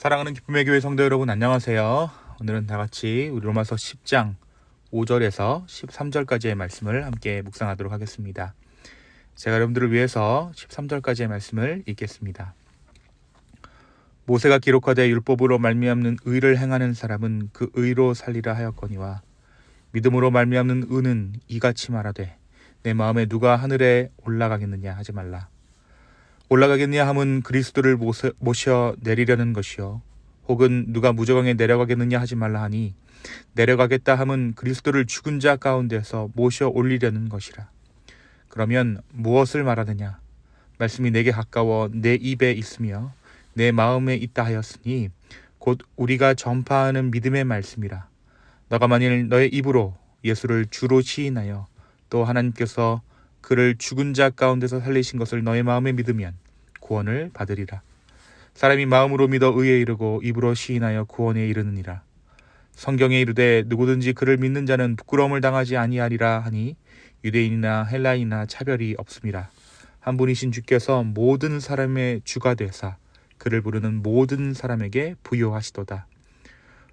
사랑하는 기쁨의 교회 성도 여러분 안녕하세요. 오늘은 다 같이 우리 로마서 10장 5절에서 13절까지의 말씀을 함께 묵상하도록 하겠습니다. 제가 여러분들을 위해서 13절까지의 말씀을 읽겠습니다. 모세가 기록하되 율법으로 말미암는 의를 행하는 사람은 그 의로 살리라 하였거니와 믿음으로 말미암는 의는 이같이 말하되 내 마음에 누가 하늘에 올라가겠느냐 하지 말라. 올라가겠냐 함은 그리스도를 모셔, 내리려는 것이요. 혹은 누가 무저강에 내려가겠느냐 하지 말라 하니 내려가겠다 함은 그리스도를 죽은 자 가운데서 모셔 올리려는 것이라. 그러면 무엇을 말하느냐? 말씀이 내게 가까워 내 입에 있으며 내 마음에 있다 하였으니 곧 우리가 전파하는 믿음의 말씀이라. 너가 만일 너의 입으로 예수를 주로 시인하여 또 하나님께서 그를 죽은 자 가운데서 살리신 것을 너의 마음에 믿으면 구원을 받으리라. 사람이 마음으로 믿어 의에 이르고 입으로 시인하여 구원에 이르느니라. 성경에 이르되 누구든지 그를 믿는 자는 부끄러움을 당하지 아니하리라 하니 유대인이나 헬라인이나 차별이 없음이라. 한 분이신 주께서 모든 사람의 주가 되사 그를 부르는 모든 사람에게 부여하시도다.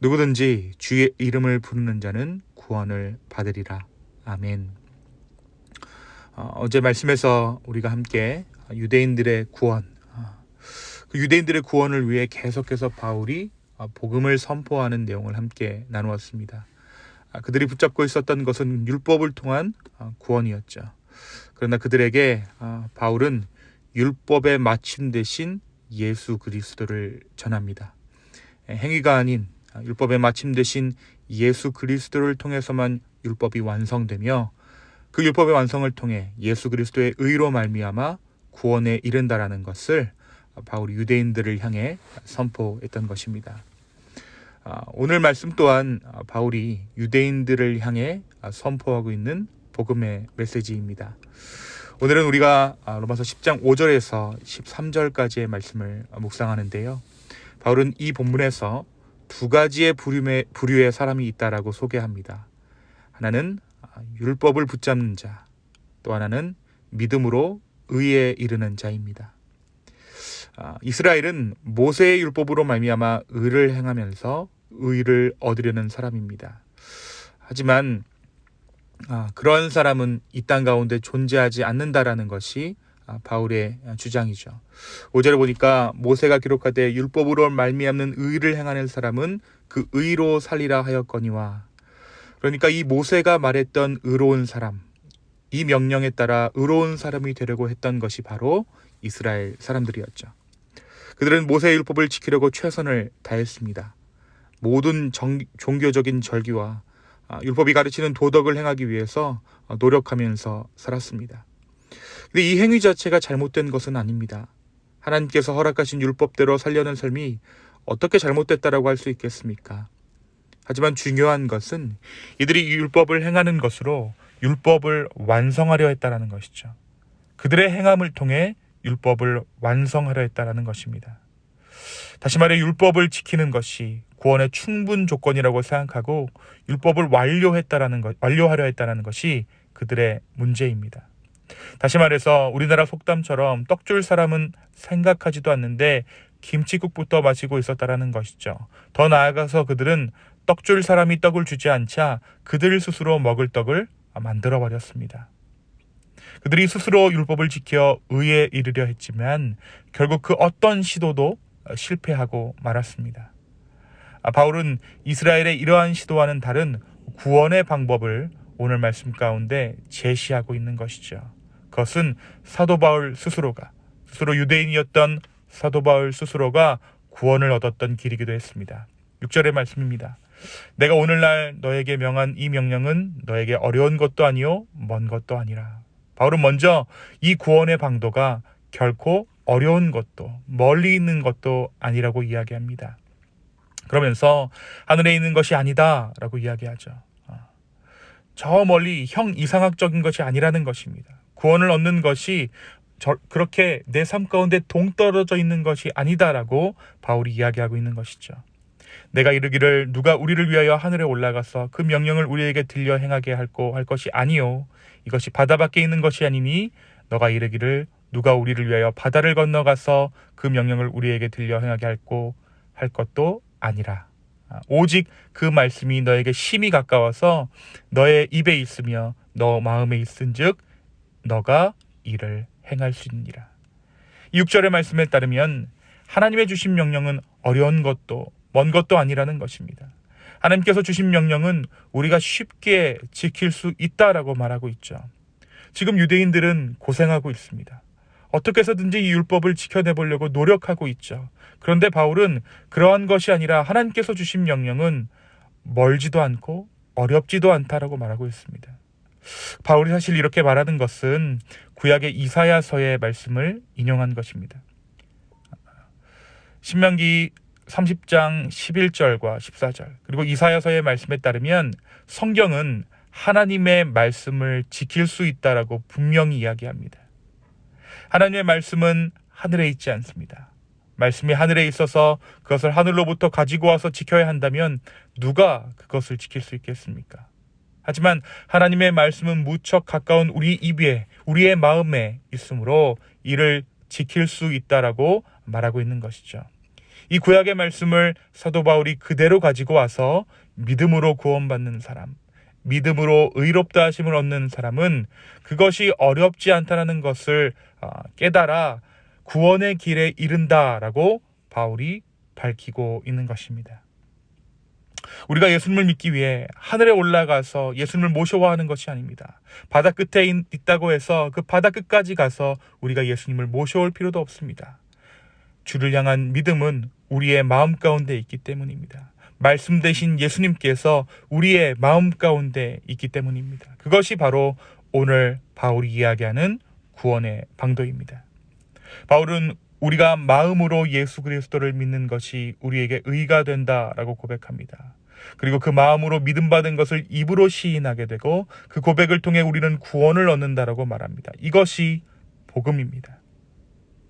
누구든지 주의 이름을 부르는 자는 구원을 받으리라. 아멘. 어, 어제 말씀에서 우리가 함께 유대인들의 구원, 어, 그 유대인들의 구원을 위해 계속해서 바울이 어, 복음을 선포하는 내용을 함께 나누었습니다. 아, 그들이 붙잡고 있었던 것은 율법을 통한 어, 구원이었죠. 그러나 그들에게 바울은 율법의 마침 대신 예수 그리스도를 전합니다. 행위가 아닌 율법의 마침 대신 예수 그리스도를 통해서만 율법이 완성되며 그 율법의 완성을 통해 예수 그리스도의 의로 말미암아 구원에 이른다라는 것을 바울이 유대인들을 향해 선포했던 것입니다. 아, 오늘 말씀 또한 바울이 유대인들을 향해 선포하고 있는 복음의 메시지입니다. 오늘은 우리가 로마서 10장 5절에서 13절까지의 말씀을 묵상하는데요. 바울은 이 본문에서 두 가지의 부류의, 사람이 있다라고 소개합니다. 하나는 율법을 붙잡는 자, 또 하나는 믿음으로 의에 이르는 자입니다. 아, 이스라엘은 모세의 율법으로 말미암아 의를 행하면서 의를 얻으려는 사람입니다. 하지만 아, 그런 사람은 이 땅 가운데 존재하지 않는다라는 것이 아, 바울의 주장이죠. 5절에 보니까 모세가 기록하되 율법으로 말미암는 의를 행하는 사람은 그 의로 살리라 하였거니와 그러니까 이 모세가 말했던 의로운 사람 이 명령에 따라 의로운 사람이 되려고 했던 것이 바로 이스라엘 사람들이었죠. 그들은 모세의 율법을 지키려고 최선을 다했습니다. 모든 정, 종교적인 절기와 아, 율법이 가르치는 도덕을 행하기 위해서 어, 노력하면서 살았습니다. 근데 이 행위 자체가 잘못된 것은 아닙니다. 하나님께서 허락하신 율법대로 살려는 삶이 어떻게 잘못됐다라고 할 수 있겠습니까? 하지만 중요한 것은 이들이 율법을 행하는 것으로 율법을 완성하려 했다라는 것이죠. 그들의 행함을 통해 율법을 완성하려 했다라는 것입니다. 다시 말해 율법을 지키는 것이 구원의 충분 조건이라고 생각하고 율법을 완료했다라는 것, 완료하려 했다라는 것이 그들의 문제입니다. 다시 말해서 우리나라 속담처럼 떡줄 사람은 생각하지도 않는데 김치국부터 마시고 있었다라는 것이죠. 더 나아가서 그들은 떡 줄 사람이 떡을 주지 않자 그들 스스로 먹을 떡을 만들어 버렸습니다. 그들이 스스로 율법을 지켜 의에 이르려 했지만 결국 그 어떤 시도도 실패하고 말았습니다. 아, 바울은 이스라엘의 이러한 시도와는 다른 구원의 방법을 오늘 말씀 가운데 제시하고 있는 것이죠. 그것은 사도 바울 스스로가 스스로 유대인이었던 사도 바울 스스로가 구원을 얻었던 길이기도 했습니다. 6절의 말씀입니다. 내가 오늘날 너에게 명한 이 명령은 너에게 어려운 것도 아니요 먼 것도 아니라. 바울은 먼저 이 구원의 방도가 결코 어려운 것도 멀리 있는 것도 아니라고 이야기합니다. 그러면서 하늘에 있는 것이 아니다라고 이야기하죠. 아, 저 멀리 형 이상학적인 것이 아니라는 것입니다. 구원을 얻는 것이 저, 그렇게 내 삶 가운데 동떨어져 있는 것이 아니다라고 바울이 이야기하고 있는 것이죠. 내가 이르기를 누가 우리를 위하여 하늘에 올라가서 그 명령을 우리에게 들려 행하게 할고 할 것이 아니요 이것이 바다 밖에 있는 것이 아니니 너가 이르기를 누가 우리를 위하여 바다를 건너가서 그 명령을 우리에게 들려 행하게 할고 할 것도 아니라 아, 오직 그 말씀이 너에게 심히 가까워서 너의 입에 있으며 너 마음에 있은즉 너가 이를 행할 수 있느니라. 6절의 말씀에 따르면 하나님의 주신 명령은 어려운 것도 먼 것도 아니라는 것입니다. 하나님께서 주신 명령은 우리가 쉽게 지킬 수 있다라고 말하고 있죠. 지금 유대인들은 고생하고 있습니다. 어떻게 해서든지 이 율법을 지켜내보려고 노력하고 있죠. 그런데 바울은 그러한 것이 아니라 하나님께서 주신 명령은 멀지도 않고 어렵지도 않다라고 말하고 있습니다. 바울이 사실 이렇게 말하는 것은 구약의 이사야서의 말씀을 인용한 것입니다. 신명기 30장 11절과 14절 그리고 이사야서의 말씀에 따르면 성경은 하나님의 말씀을 지킬 수 있다라고 분명히 이야기합니다. 하나님의 말씀은 하늘에 있지 않습니다. 말씀이 하늘에 있어서 그것을 하늘로부터 가지고 와서 지켜야 한다면 누가 그것을 지킬 수 있겠습니까? 하지만 하나님의 말씀은 무척 가까운 우리 입에, 우리의 마음에 있으므로 이를 지킬 수 있다라고 말하고 있는 것이죠. 이 구약의 말씀을 사도 바울이 그대로 가지고 와서 믿음으로 구원받는 사람, 믿음으로 의롭다 하심을 얻는 사람은 그것이 어렵지 않다라는 것을 어, 깨달아 구원의 길에 이른다라고 바울이 밝히고 있는 것입니다. 우리가 예수님을 믿기 위해 하늘에 올라가서 예수님을 모셔와 하는 것이 아닙니다. 바다 끝에 있다고 해서 그 바다 끝까지 가서 우리가 예수님을 모셔올 필요도 없습니다. 주를 향한 믿음은 우리의 마음 가운데 있기 때문입니다. 말씀 대신 예수님께서 우리의 마음 가운데 있기 때문입니다. 그것이 바로 오늘 바울이 이야기하는 구원의 방도입니다. 바울은 우리가 마음으로 예수 그리스도를 믿는 것이 우리에게 의가 된다라고 고백합니다. 그리고 그 마음으로 믿음 받은 것을 입으로 시인하게 되고 그 고백을 통해 우리는 구원을 얻는다라고 말합니다. 이것이 복음입니다.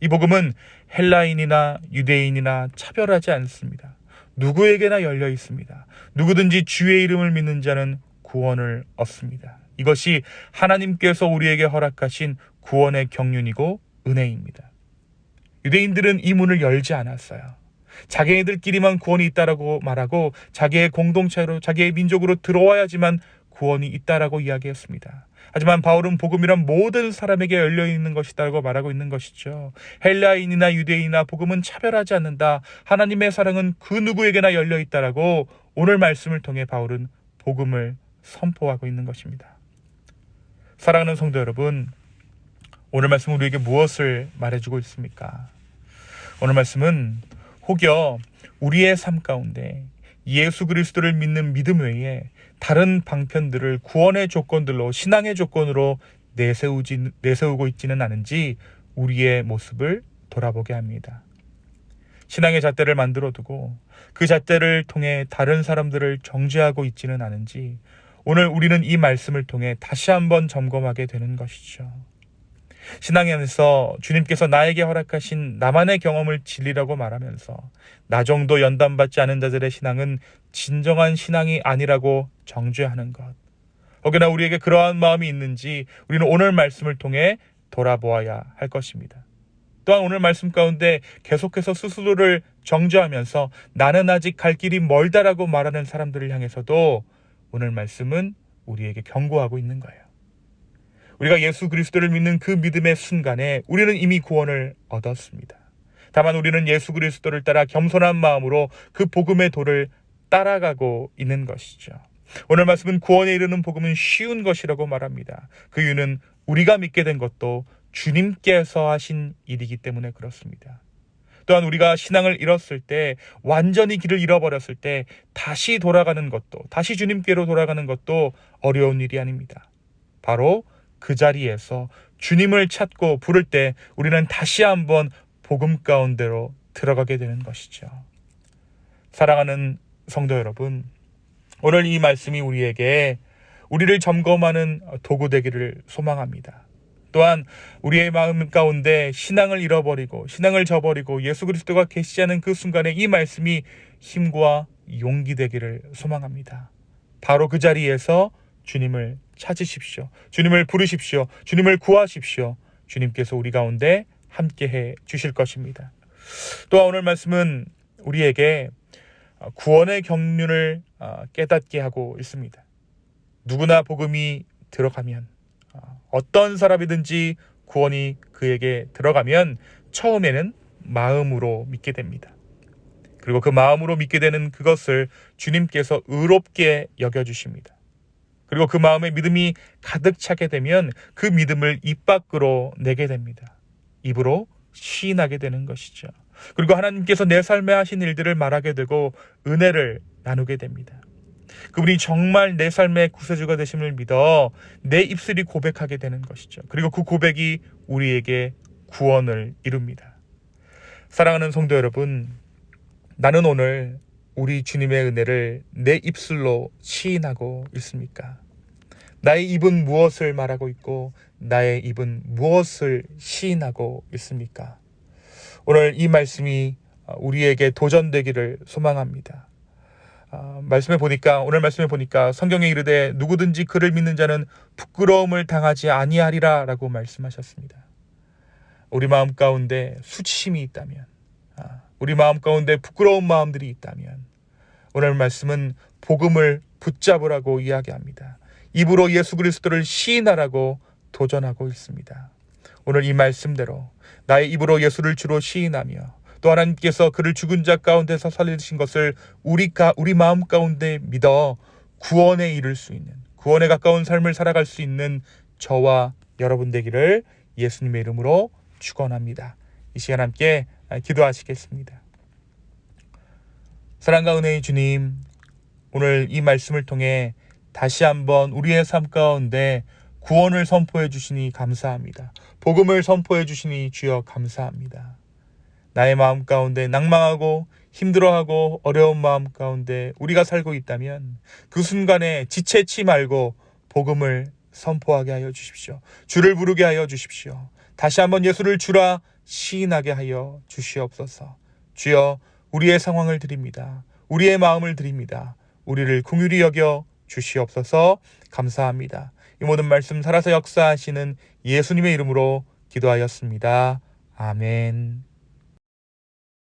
이 복음은 헬라인이나 유대인이나 차별하지 않습니다. 누구에게나 열려 있습니다. 누구든지 주의 이름을 믿는 자는 구원을 얻습니다. 이것이 하나님께서 우리에게 허락하신 구원의 경륜이고 은혜입니다. 유대인들은 이 문을 열지 않았어요. 자기네들끼리만 구원이 있다라고 말하고 자기의 공동체로 자기의 민족으로 들어와야지만 구원이 있다라고 이야기했습니다. 하지만 바울은 복음이란 모든 사람에게 열려 있는 것이다라고 말하고 있는 것이죠. 헬라인이나 유대인이나 복음은 차별하지 않는다. 하나님의 사랑은 그 누구에게나 열려 있다라고 오늘 말씀을 통해 바울은 복음을 선포하고 있는 것입니다. 사랑하는 성도 여러분, 오늘 말씀 우리에게 무엇을 말해주고 있습니까? 오늘 말씀은 혹여 우리의 삶 가운데 예수 그리스도를 믿는 믿음 외에 다른 방편들을 구원의 조건들로 신앙의 조건으로 내세우지, 내세우고 있지는 않은지 우리의 모습을 돌아보게 합니다. 신앙의 잣대를 만들어 두고 그 잣대를 통해 다른 사람들을 정죄하고 있지는 않은지 오늘 우리는 이 말씀을 통해 다시 한번 점검하게 되는 것이죠. 신앙 안에서 주님께서 나에게 허락하신 나만의 경험을 진리라고 말하면서 나 정도 연단받지 않은 자들의 신앙은 진정한 신앙이 아니라고 정죄하는 것. 혹여나 우리에게 그러한 마음이 있는지 우리는 오늘 말씀을 통해 돌아보아야 할 것입니다. 또한 오늘 말씀 가운데 계속해서 스스로를 정죄하면서 나는 아직 갈 길이 멀다라고 말하는 사람들을 향해서도 오늘 말씀은 우리에게 경고하고 있는 거예요. 우리가 예수 그리스도를 믿는 그 믿음의 순간에 우리는 이미 구원을 얻었습니다. 다만 우리는 예수 그리스도를 따라 겸손한 마음으로 그 복음의 도를 따라가고 있는 것이죠. 오늘 말씀은 구원에 이르는 복음은 쉬운 것이라고 말합니다. 그 이유는 우리가 믿게 된 것도 주님께서 하신 일이기 때문에 그렇습니다. 또한 우리가 신앙을 잃었을 때 완전히 길을 잃어버렸을 때 다시 돌아가는 것도 다시 주님께로 돌아가는 것도 어려운 일이 아닙니다. 바로 그 자리에서 주님을 찾고 부를 때 우리는 다시 한번 복음 가운데로 들어가게 되는 것이죠. 사랑하는 성도 여러분, 오늘 이 말씀이 우리에게 우리를 점검하는 도구 되기를 소망합니다. 또한 우리의 마음 가운데 신앙을 잃어버리고 신앙을 저버리고 예수 그리스도가 계시지 않은 그 순간에 이 말씀이 힘과 용기 되기를 소망합니다. 바로 그 자리에서 주님을 찾으십시오. 주님을 부르십시오. 주님을 구하십시오. 주님께서 우리 가운데 함께 해 주실 것입니다. 또한 오늘 말씀은 우리에게 어, 구원의 경륜을 어, 깨닫게 하고 있습니다. 누구나 복음이 들어가면 어, 어떤 사람이든지 구원이 그에게 들어가면 처음에는 마음으로 믿게 됩니다. 그리고 그 마음으로 믿게 되는 그것을 주님께서 의롭게 여겨주십니다. 그리고 그 마음에 믿음이 가득 차게 되면 그 믿음을 입 밖으로 내게 됩니다. 입으로 시인하게 되는 것이죠. 그리고 하나님께서 내 삶에 하신 일들을 말하게 되고 은혜를 나누게 됩니다. 그분이 정말 내 삶의 구세주가 되심을 믿어 내 입술이 고백하게 되는 것이죠. 그리고 그 고백이 우리에게 구원을 이룹니다. 사랑하는 성도 여러분, 나는 오늘 우리 주님의 은혜를 내 입술로 시인하고 있습니까? 나의 입은 무엇을 말하고 있고 나의 입은 무엇을 시인하고 있습니까? 오늘 이 말씀이 우리에게 도전되기를 소망합니다. 아, 말씀에 보니까 오늘 말씀에 보니까 성경에 이르되 누구든지 그를 믿는 자는 부끄러움을 당하지 아니하리라라고 말씀하셨습니다. 우리 마음 가운데 수치심이 있다면, 아, 우리 마음 가운데 부끄러운 마음들이 있다면, 오늘 말씀은 복음을 붙잡으라고 이야기합니다. 입으로 예수 그리스도를 시인하라고 도전하고 있습니다. 오늘 이 말씀대로 나의 입으로 예수를 주로 시인하며 또 하나님께서 그를 죽은 자 가운데서 살리신 것을 우리가 우리 마음 가운데 믿어 구원에 이를 수 있는 구원에 가까운 삶을 살아갈 수 있는 저와 여러분 되기를 예수님의 이름으로 축원합니다. 이 시간 함께 기도하시겠습니다. 사랑과 은혜의 주님, 오늘 이 말씀을 통해 다시 한번 우리의 삶 가운데 구원을 선포해 주시니 감사합니다. 복음을 선포해 주시니 주여 감사합니다. 나의 마음 가운데 낭망하고 힘들어하고 어려운 마음 가운데 우리가 살고 있다면 그 순간에 지체치 말고 복음을 선포하게 하여 주십시오. 주를 부르게 하여 주십시오. 다시 한번 예수를 주라 시인하게 하여 주시옵소서. 주여 우리의 상황을 드립니다. 우리의 마음을 드립니다. 우리를 궁휼히 여겨 주시옵소서 감사합니다. 이 모든 말씀 살아서 역사하시는 예수님의 이름으로 기도하였습니다. 아멘.